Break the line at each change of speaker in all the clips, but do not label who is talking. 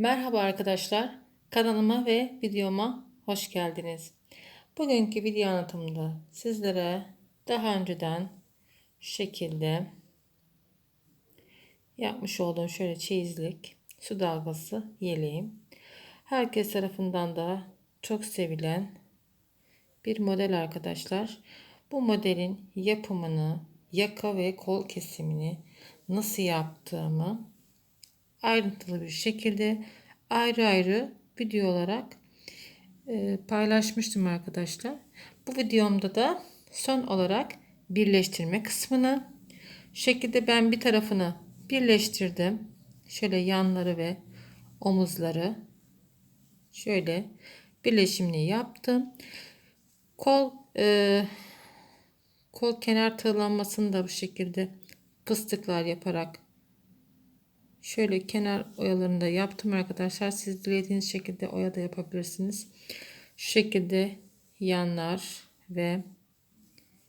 Merhaba arkadaşlar. Kanalıma ve videoma hoş geldiniz. Bugünkü video anlatımında sizlere daha önceden şekilde yapmış olduğum şöyle çeyizlik su dalgası yeleğim. Herkes tarafından da çok sevilen bir model arkadaşlar. Bu modelin yapımını, yaka ve kol kesimini nasıl yaptığımı ayrıntılı bir şekilde ayrı ayrı video olarak e, paylaşmıştım arkadaşlar. Bu videomda da son olarak birleştirme kısmını şekilde ben bir tarafını birleştirdim. Şöyle yanları ve omuzları şöyle birleşimini yaptım. Kol e, kol kenar tığlanmasını da bu şekilde fıstıklar yaparak Şöyle kenar oyalarını da yaptım arkadaşlar. Siz dilediğiniz şekilde oya da yapabilirsiniz. Şu şekilde yanlar ve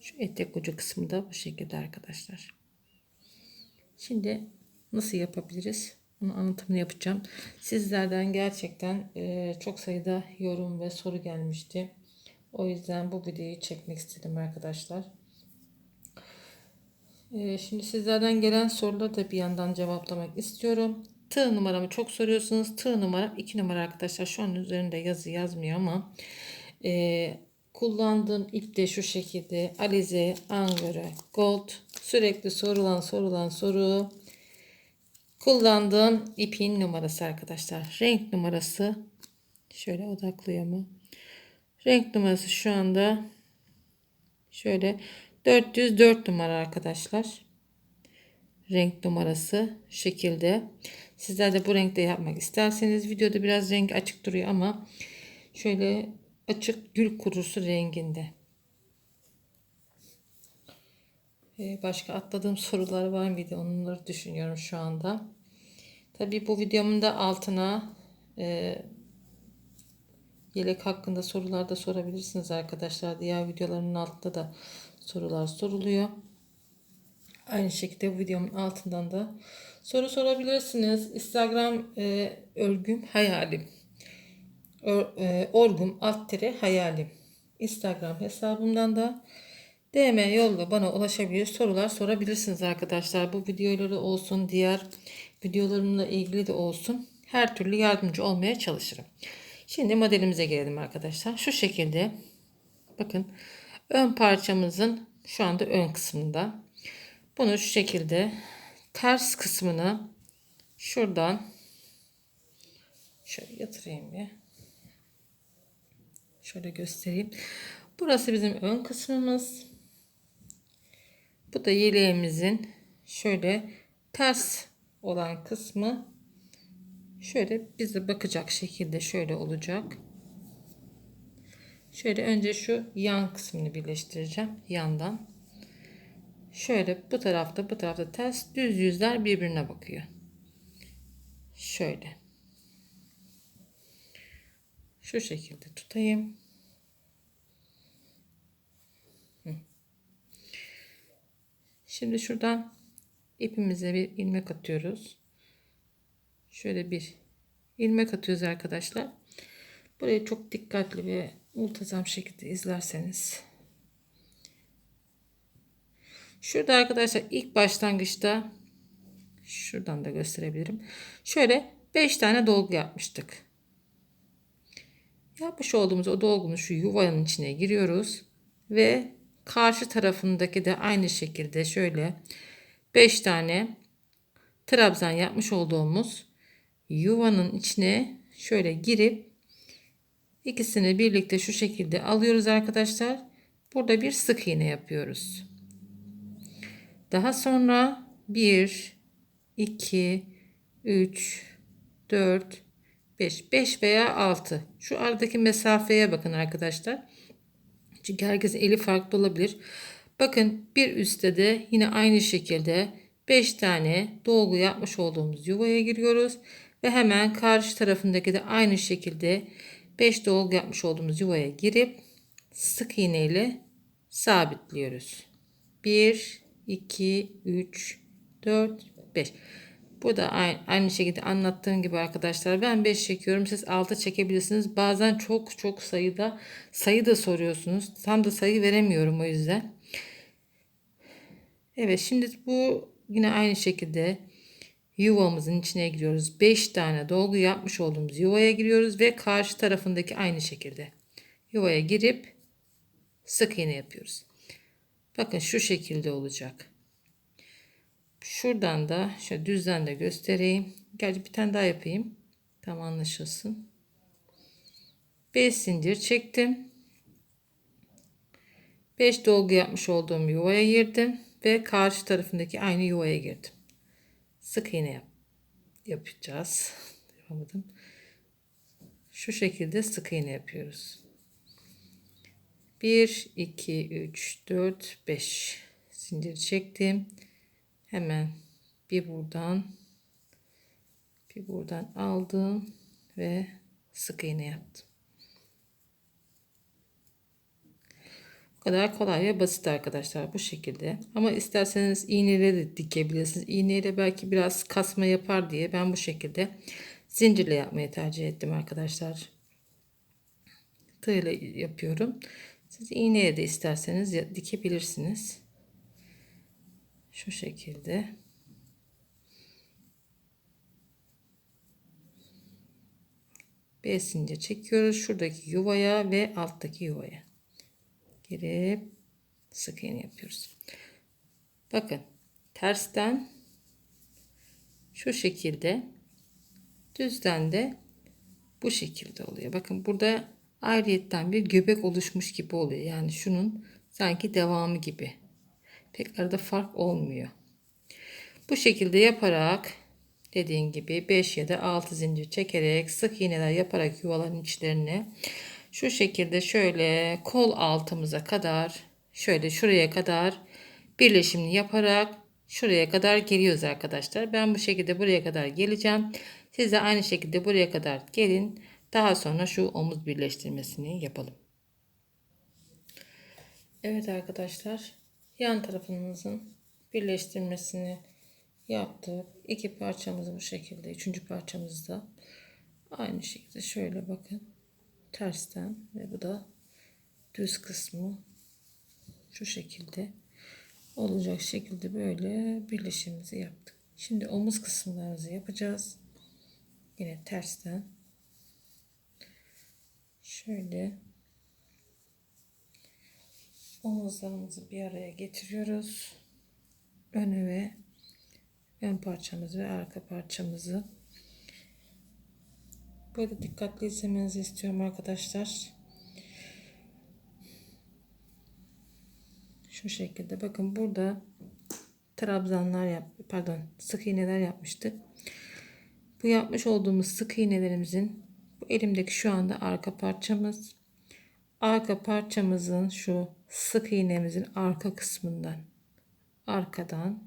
şu etek ucu kısmı da bu şekilde arkadaşlar. Şimdi nasıl yapabiliriz? Bunu anlatımını yapacağım. Sizlerden gerçekten e, çok sayıda yorum ve soru gelmişti. O yüzden bu videoyu çekmek istedim arkadaşlar. Ee, şimdi sizlerden gelen soruları da bir yandan cevaplamak istiyorum. Tığ numaramı çok soruyorsunuz. Tığ numaram 2 numara arkadaşlar. Şu an üzerinde yazı yazmıyor ama e, kullandığım ip de şu şekilde Alize Angora Gold. Sürekli sorulan sorulan soru. Kullandığım ipin numarası arkadaşlar. Renk numarası şöyle odaklıyor? Renk numarası şu anda şöyle 404 numara arkadaşlar. Renk numarası şekilde. Sizler de bu renkte yapmak isterseniz videoda biraz renk açık duruyor ama şöyle açık gül kurusu renginde. Ee, başka atladığım sorular var mıydı? Onları düşünüyorum şu anda. Tabi bu videomun da altına e, yelek hakkında sorular da sorabilirsiniz arkadaşlar. Diğer videoların altında da sorular soruluyor. Aynı şekilde bu videomun altından da soru sorabilirsiniz. Instagram e, örgüm hayalim. Or, e, orgum alt tere hayalim. Instagram hesabımdan da DM yolla bana ulaşabilir sorular sorabilirsiniz arkadaşlar. Bu videoları olsun diğer videolarımla ilgili de olsun. Her türlü yardımcı olmaya çalışırım. Şimdi modelimize gelelim arkadaşlar. Şu şekilde bakın ön parçamızın şu anda ön kısmında. Bunu şu şekilde ters kısmını şuradan şöyle yatırayım bir. Şöyle göstereyim. Burası bizim ön kısmımız. Bu da yeleğimizin şöyle ters olan kısmı şöyle bize bakacak şekilde şöyle olacak. Şöyle önce şu yan kısmını birleştireceğim yandan. Şöyle bu tarafta bu tarafta ters düz yüzler birbirine bakıyor. Şöyle. Şu şekilde tutayım. Şimdi şuradan ipimize bir ilmek atıyoruz. Şöyle bir ilmek atıyoruz arkadaşlar. Burayı çok dikkatli ve multazam şekilde izlerseniz. Şurada arkadaşlar ilk başlangıçta şuradan da gösterebilirim. Şöyle 5 tane dolgu yapmıştık. Yapmış olduğumuz o dolgunun şu yuvanın içine giriyoruz ve karşı tarafındaki de aynı şekilde şöyle 5 tane trabzan yapmış olduğumuz yuvanın içine şöyle girip ikisini birlikte şu şekilde alıyoruz arkadaşlar. Burada bir sık iğne yapıyoruz. Daha sonra 1 2 3 4 5 5 veya 6 şu aradaki mesafeye bakın arkadaşlar. Çünkü herkesin eli farklı olabilir. Bakın bir üstte de yine aynı şekilde 5 tane dolgu yapmış olduğumuz yuvaya giriyoruz. Ve hemen karşı tarafındaki de aynı şekilde 5 dolgu yapmış olduğumuz yuvaya girip sık iğne ile sabitliyoruz. 1 2 3 4 5 Bu da aynı, aynı şekilde anlattığım gibi arkadaşlar. Ben 5 çekiyorum. Siz 6 çekebilirsiniz. Bazen çok çok sayıda sayı da soruyorsunuz. Tam da sayı veremiyorum o yüzden. Evet şimdi bu yine aynı şekilde yuvamızın içine giriyoruz. 5 tane dolgu yapmış olduğumuz yuvaya giriyoruz ve karşı tarafındaki aynı şekilde yuvaya girip sık iğne yapıyoruz. Bakın şu şekilde olacak. Şuradan da şöyle düzden de göstereyim. Gerçi bir tane daha yapayım. Tam anlaşılsın. 5 zincir çektim. 5 dolgu yapmış olduğum yuvaya girdim ve karşı tarafındaki aynı yuvaya girdim. Sık iğne yap yapacağız. Yapamadım. Şu şekilde sık iğne yapıyoruz. 1 2 3 4 5 zincir çektim. Hemen bir buradan bir buradan aldım ve sık iğne yaptım. Kadar kolay ve basit arkadaşlar bu şekilde. Ama isterseniz iğneyle de dikebilirsiniz. İğneyle belki biraz kasma yapar diye ben bu şekilde zincirle yapmayı tercih ettim arkadaşlar. Tığ yapıyorum. Siz iğneye de isterseniz dikebilirsiniz. Şu şekilde. Beş zincir çekiyoruz. Şuradaki yuvaya ve alttaki yuvaya. Girip sık iğne yapıyoruz. Bakın tersten şu şekilde düzden de bu şekilde oluyor. Bakın burada ayrıyetten bir göbek oluşmuş gibi oluyor. Yani şunun sanki devamı gibi pek arada fark olmuyor. Bu şekilde yaparak dediğin gibi 5 ya da 6 zincir çekerek sık iğneler yaparak yuvaların içlerine şu şekilde şöyle kol altımıza kadar şöyle şuraya kadar birleşimini yaparak şuraya kadar geliyoruz arkadaşlar. Ben bu şekilde buraya kadar geleceğim. Siz de aynı şekilde buraya kadar gelin. Daha sonra şu omuz birleştirmesini yapalım. Evet arkadaşlar yan tarafımızın birleştirmesini yaptık. İki parçamızı bu şekilde. Üçüncü parçamızı da aynı şekilde şöyle bakın. Tersten ve bu da düz kısmı şu şekilde olacak şekilde böyle birleşimimizi yaptık. Şimdi omuz kısımlarımızı yapacağız. Yine tersten şöyle omuzlarımızı bir araya getiriyoruz. Önü ve ön parçamızı ve arka parçamızı. Böyle dikkatli izlemenizi istiyorum arkadaşlar. Şu şekilde. Bakın burada trabzanlar yap pardon sık iğneler yapmıştık. Bu yapmış olduğumuz sık iğnelerimizin bu elimdeki şu anda arka parçamız arka parçamızın şu sık iğnemizin arka kısmından arkadan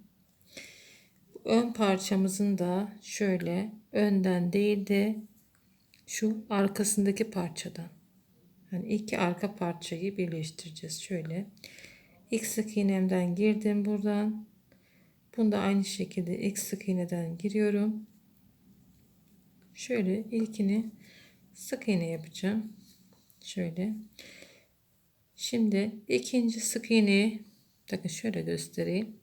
ön parçamızın da şöyle önden değil de şu arkasındaki parçadan yani iki arka parçayı birleştireceğiz şöyle ilk sık iğnemden girdim buradan bunda aynı şekilde ilk sık iğneden giriyorum şöyle ilkini sık iğne yapacağım şöyle Şimdi ikinci sık iğneyi bakın şöyle göstereyim.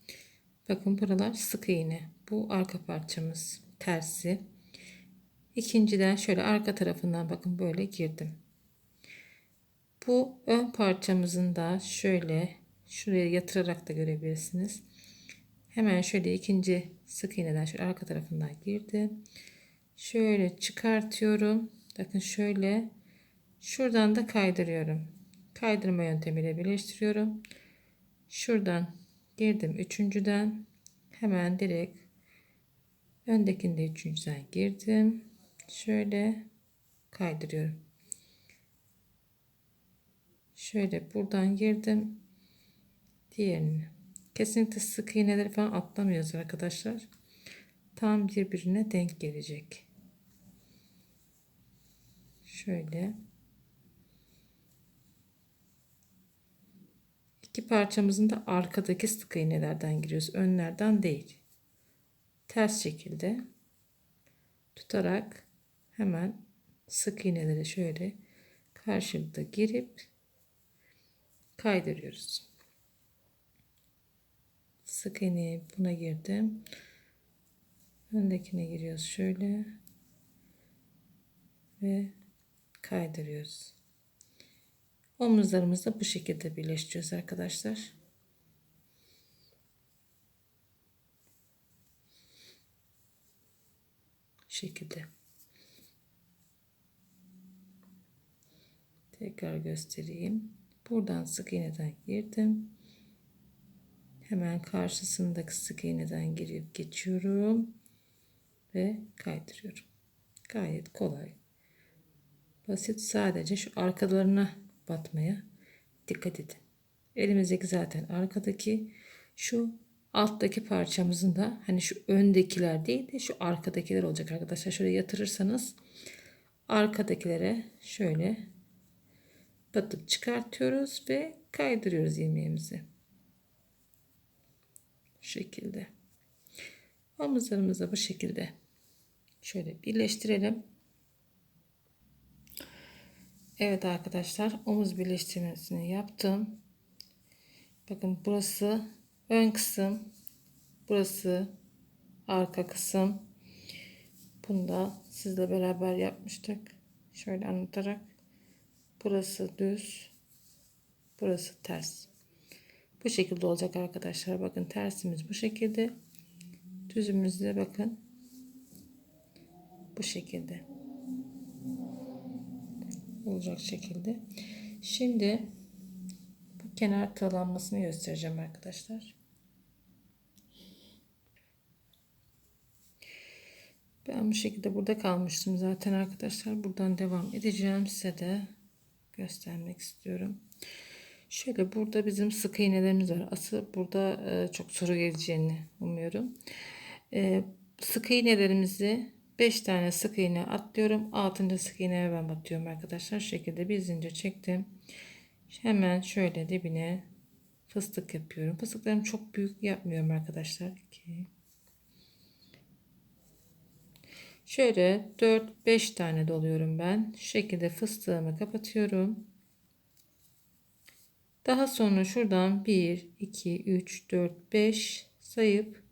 Bakın buralar sık iğne. Bu arka parçamız tersi. İkinciden şöyle arka tarafından bakın böyle girdim. Bu ön parçamızın da şöyle şuraya yatırarak da görebilirsiniz. Hemen şöyle ikinci sık iğneden şöyle arka tarafından girdim. Şöyle çıkartıyorum. Bakın şöyle şuradan da kaydırıyorum kaydırma yöntemiyle birleştiriyorum. Şuradan girdim üçüncüden hemen direkt öndekinde üçüncüden girdim. Şöyle kaydırıyorum. Şöyle buradan girdim. Diğerini. Kesinlikle sık iğneleri falan atlamıyoruz arkadaşlar. Tam birbirine denk gelecek. Şöyle. İki parçamızın da arkadaki sık iğnelerden giriyoruz. Önlerden değil. Ters şekilde tutarak hemen sık iğneleri şöyle karşılıklı girip kaydırıyoruz. Sık iğneyi buna girdim. Öndekine giriyoruz şöyle ve kaydırıyoruz. Omuzlarımızı da bu şekilde birleştiriyoruz arkadaşlar. şekilde. Tekrar göstereyim. Buradan sık iğneden girdim. Hemen karşısındaki sık iğneden girip geçiyorum ve kaydırıyorum. Gayet kolay. Basit sadece şu arkalarına batmaya dikkat edin. Elimizdeki zaten arkadaki şu alttaki parçamızın da hani şu öndekiler değil de şu arkadakiler olacak arkadaşlar. Şöyle yatırırsanız arkadakilere şöyle batıp çıkartıyoruz ve kaydırıyoruz ilmeğimizi. Şu şekilde. Omuzlarımızı bu şekilde şöyle birleştirelim. Evet arkadaşlar omuz birleştirmesini yaptım. Bakın burası ön kısım burası arka kısım bunu da sizle beraber yapmıştık şöyle anlatarak burası düz burası ters bu şekilde olacak arkadaşlar bakın tersimiz bu şekilde düzümüzde bakın bu şekilde olacak şekilde şimdi kenar talanmasını göstereceğim arkadaşlar. Ben bu şekilde burada kalmıştım zaten arkadaşlar. Buradan devam edeceğim. Size de göstermek istiyorum. Şöyle burada bizim sık iğnelerimiz var. Asıl burada e, çok soru geleceğini umuyorum. E, sık iğnelerimizi 5 tane sık iğne atlıyorum. 6. sık iğneye ben batıyorum arkadaşlar. Şu şekilde bir zincir çektim. Hemen şöyle dibine fıstık yapıyorum. Fıstıklarımı çok büyük yapmıyorum arkadaşlar. 2 Şöyle 4-5 tane doluyorum ben. Şu şekilde fıstığımı kapatıyorum. Daha sonra şuradan 1, 2, 3, 4, 5 sayıp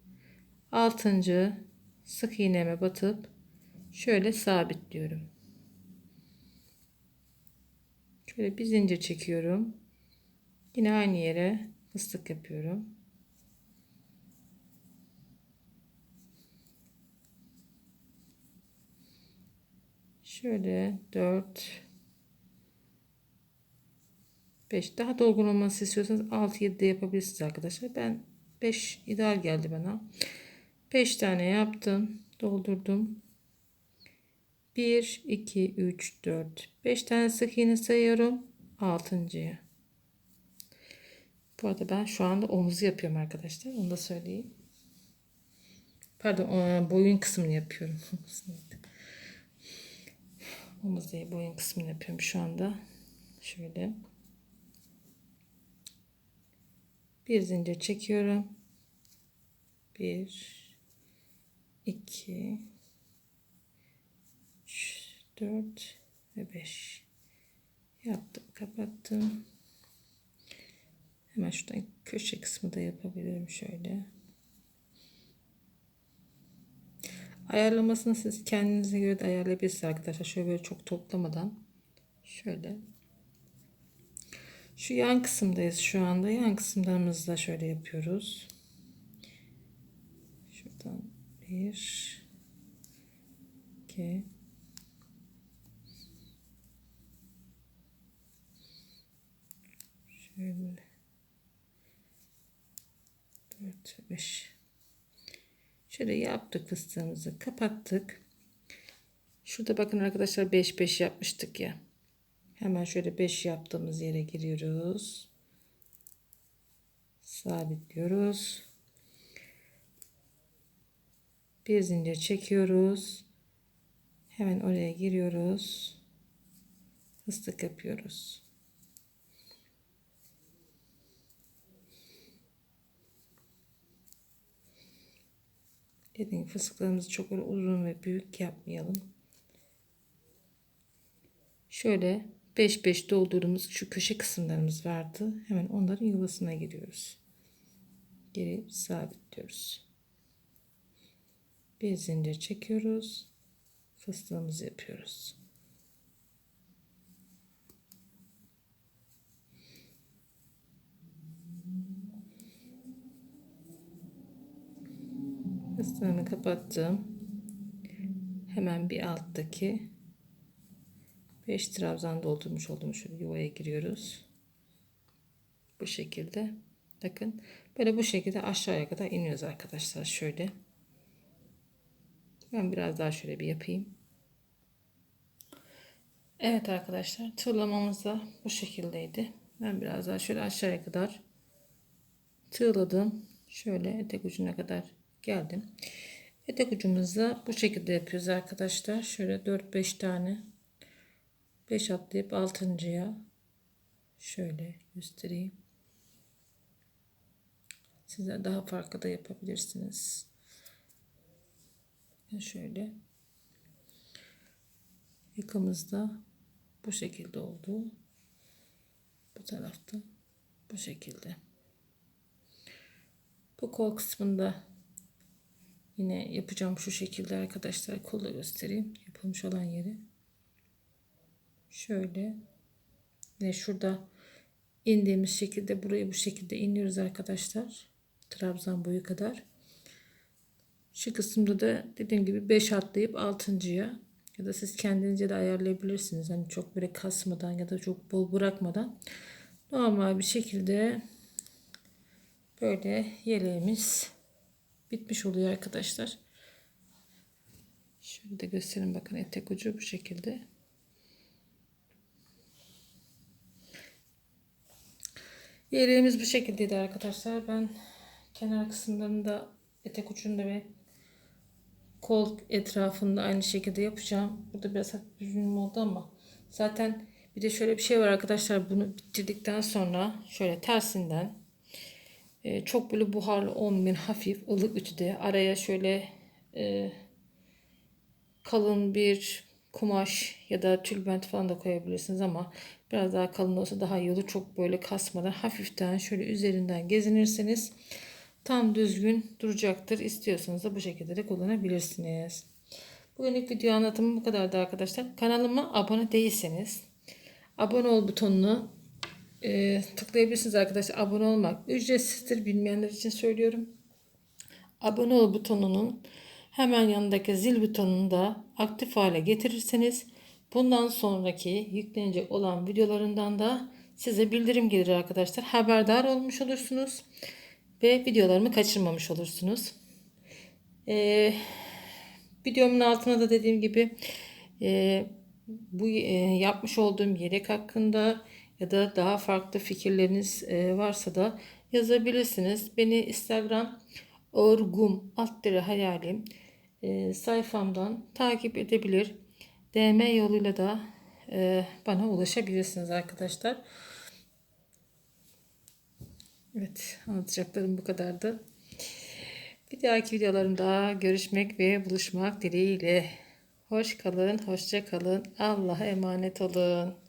6. sık iğneme batıp şöyle sabitliyorum. Şöyle bir zincir çekiyorum. Yine aynı yere fıstık yapıyorum. Şöyle 4 5 daha dolgun olması istiyorsanız 6 7 de yapabilirsiniz arkadaşlar. Ben 5 ideal geldi bana. 5 tane yaptım, doldurdum. 1 2 3 4 5 tane sık iğne sayıyorum. 6.ya bu arada ben şu anda omuzu yapıyorum arkadaşlar. Onu da söyleyeyim. Pardon boyun kısmını yapıyorum omuz değil boyun kısmını yapıyorum şu anda. Şöyle. Bir zincir çekiyorum. 1 2 4 ve 5 yaptım kapattım. Hemen şuradan köşe kısmı da yapabilirim şöyle ayarlamasını siz kendinize göre de ayarlayabilirsiniz arkadaşlar. Şöyle böyle çok toplamadan. Şöyle. Şu yan kısımdayız şu anda. Yan kısımlarımızı da şöyle yapıyoruz. Şuradan bir iki. Şöyle. 4, 5. Şöyle yaptık fıstığımızı kapattık. Şurada bakın arkadaşlar 5 5 yapmıştık ya. Hemen şöyle 5 yaptığımız yere giriyoruz. Sabitliyoruz. Bir zincir çekiyoruz. Hemen oraya giriyoruz. Fıstık yapıyoruz. Dediğim fıstıklarımızı çok böyle uzun ve büyük yapmayalım. Şöyle 5-5 doldurduğumuz şu köşe kısımlarımız vardı. Hemen onların yuvasına giriyoruz. Geri sabitliyoruz. Bir zincir çekiyoruz. Fıstığımızı yapıyoruz. Fıstığımı kapattım. Hemen bir alttaki 5 trabzan doldurmuş olduğum şu yuvaya giriyoruz. Bu şekilde. Bakın böyle bu şekilde aşağıya kadar iniyoruz arkadaşlar. Şöyle. Ben biraz daha şöyle bir yapayım. Evet arkadaşlar tığlamamız da bu şekildeydi. Ben biraz daha şöyle aşağıya kadar tığladım. Şöyle etek ucuna kadar geldim. Etek ucumuzda bu şekilde yapıyoruz arkadaşlar. Şöyle 4-5 tane 5 atlayıp 6.ya şöyle göstereyim. Sizler daha farklı da yapabilirsiniz. Şöyle yakamızda bu şekilde oldu. Bu tarafta bu şekilde. Bu kol kısmında yine yapacağım şu şekilde arkadaşlar. Kolu göstereyim. Yapılmış olan yeri. Şöyle ve şurada indiğimiz şekilde burayı bu şekilde iniyoruz arkadaşlar. Trabzan boyu kadar. Şu kısımda da dediğim gibi 5 atlayıp 6.ya ya da siz kendinizce de ayarlayabilirsiniz. Hani çok böyle kasmadan ya da çok bol bırakmadan normal bir şekilde böyle yeleğimiz bitmiş oluyor arkadaşlar. Şöyle de göstereyim bakın etek ucu bu şekilde. Yeleğimiz bu şekildeydi arkadaşlar. Ben kenar kısımlarında etek ucunda ve kol etrafında aynı şekilde yapacağım. Burada biraz hafif düzgün oldu ama zaten bir de şöyle bir şey var arkadaşlar. Bunu bitirdikten sonra şöyle tersinden e, çok böyle buharlı olmayan hafif ılık ütüde araya şöyle e, kalın bir kumaş ya da tülbent falan da koyabilirsiniz ama biraz daha kalın olsa daha iyi olur. Çok böyle kasmadan hafiften şöyle üzerinden gezinirseniz tam düzgün duracaktır. İstiyorsanız da bu şekilde de kullanabilirsiniz. Bugünlük video anlatımım bu kadardı arkadaşlar. Kanalıma abone değilseniz abone ol butonunu e, tıklayabilirsiniz arkadaşlar. Abone olmak ücretsizdir. Bilmeyenler için söylüyorum. Abone ol butonunun hemen yanındaki zil butonunu da aktif hale getirirseniz bundan sonraki yüklenecek olan videolarından da size bildirim gelir arkadaşlar. Haberdar olmuş olursunuz ve videolarımı kaçırmamış olursunuz. Ee, videomun altına da dediğim gibi e, bu e, yapmış olduğum yelek hakkında ya da daha farklı fikirleriniz e, varsa da yazabilirsiniz. Beni Instagram orgum alt hayalim e, sayfamdan takip edebilir. DM yoluyla da e, bana ulaşabilirsiniz arkadaşlar. Evet anlatacaklarım bu kadardı. Bir dahaki videolarımda görüşmek ve buluşmak dileğiyle. Hoş kalın, hoşça kalın. Allah'a emanet olun.